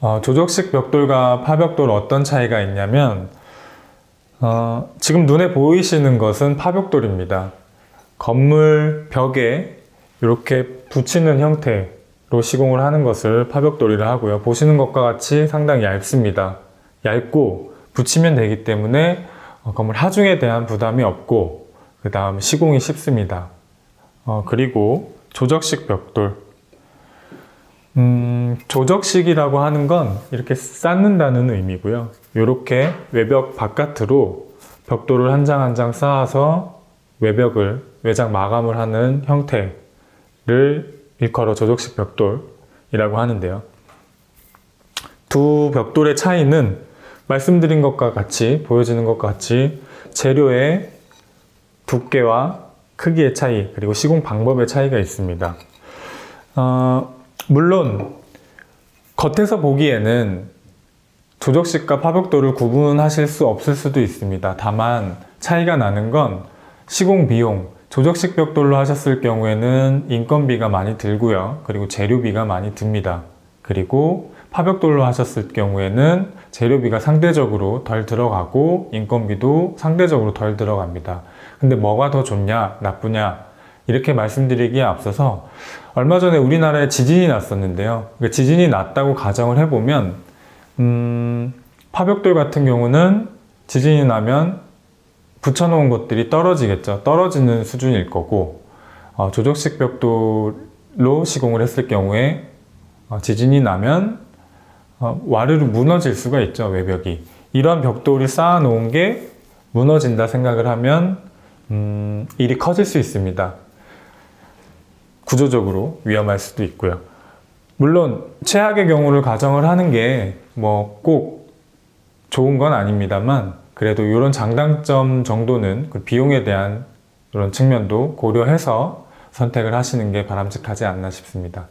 어, 조적식 벽돌과 파벽돌 어떤 차이가 있냐면 어, 지금 눈에 보이시는 것은 파벽돌입니다. 건물 벽에 이렇게 붙이는 형태로 시공을 하는 것을 파벽돌이라 하고요. 보시는 것과 같이 상당히 얇습니다. 얇고 붙이면 되기 때문에 어, 건물 하중에 대한 부담이 없고 그 다음 시공이 쉽습니다. 어, 그리고 조적식 벽돌 음, 조적식이라고 하는 건 이렇게 쌓는다는 의미고요. 이렇게 외벽 바깥으로 벽돌을 한 장 한 장 쌓아서 외벽을 외장 마감을 하는 형태를 일컬어 조적식 벽돌이라고 하는데요. 두 벽돌의 차이는 말씀드린 것과 같이 보여지는 것과 같이 재료의 두께와 크기의 차이 그리고 시공 방법의 차이가 있습니다. 어, 물론 겉에서 보기에는 조적식과 파벽돌을 구분하실 수 없을 수도 있습니다. 다만 차이가 나는 건 시공 비용, 조적식 벽돌로 하셨을 경우에는 인건비가 많이 들고요. 그리고 재료비가 많이 듭니다. 그리고 파벽돌로 하셨을 경우에는 재료비가 상대적으로 덜 들어가고 인건비도 상대적으로 덜 들어갑니다. 근데 뭐가 더 좋냐, 나쁘냐, 이렇게 말씀드리기에 앞서서 얼마 전에 우리나라에 지진이 났었는데요. 그 지진이 났다고 가정을 해보면, 음, 파벽돌 같은 경우는 지진이 나면 붙여놓은 것들이 떨어지겠죠. 떨어지는 수준일 거고, 어, 조적식 벽돌로 시공을 했을 경우에 어, 지진이 나면 어, 와르르 무너질 수가 있죠. 외벽이. 이런 벽돌을 쌓아놓은 게 무너진다 생각을 하면 음, 일이 커질 수 있습니다. 구조적으로 위험할 수도 있고요. 물론 최악의 경우를 가정을 하는 게 뭐 꼭 좋은 건 아닙니다만 그래도 이런 장단점 정도는 그 비용에 대한 이런 측면도 고려해서 선택을 하시는 게 바람직하지 않나 싶습니다.